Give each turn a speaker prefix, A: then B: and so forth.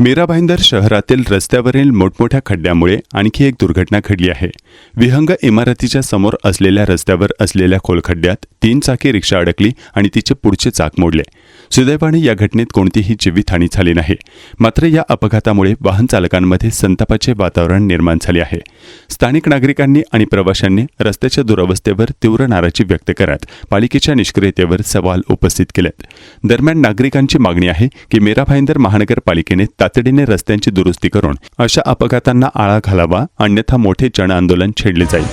A: मीरा भाईंदर शहरातील रस्त्यावरील मोठमोठ्या खड्ड्यामुळे आणखी एक दुर्घटना घडली आहे. विहंग इमारतीच्या समोर असलेल्या रस्त्यावर असलेल्या खोलखड्ड्यात तीन चाकी रिक्षा अडकली आणि तिचे पुढचे चाक मोडले. सुदैवाने या घटनेत कोणतीही जीवितहानी झाली नाही. मात्र या अपघातामुळे वाहन चालकांमध्ये संतापाचे वातावरण निर्माण झाले आहे. स्थानिक नागरिकांनी आणि प्रवाशांनी रस्त्याच्या दुरवस्थेवर तीव्र नाराजी व्यक्त करत पालिकेच्या निष्क्रियतेवर सवाल उपस्थित केलेत. दरम्यान नागरिकांची मागणी आहे की मीरा भाईंदर महानगरपालिकेने तातडीने रस्त्यांची दुरुस्ती करून अशा अपघातांना आळा घालावा अन्यथा मोठे जन आंदोलन छेडले जाईल.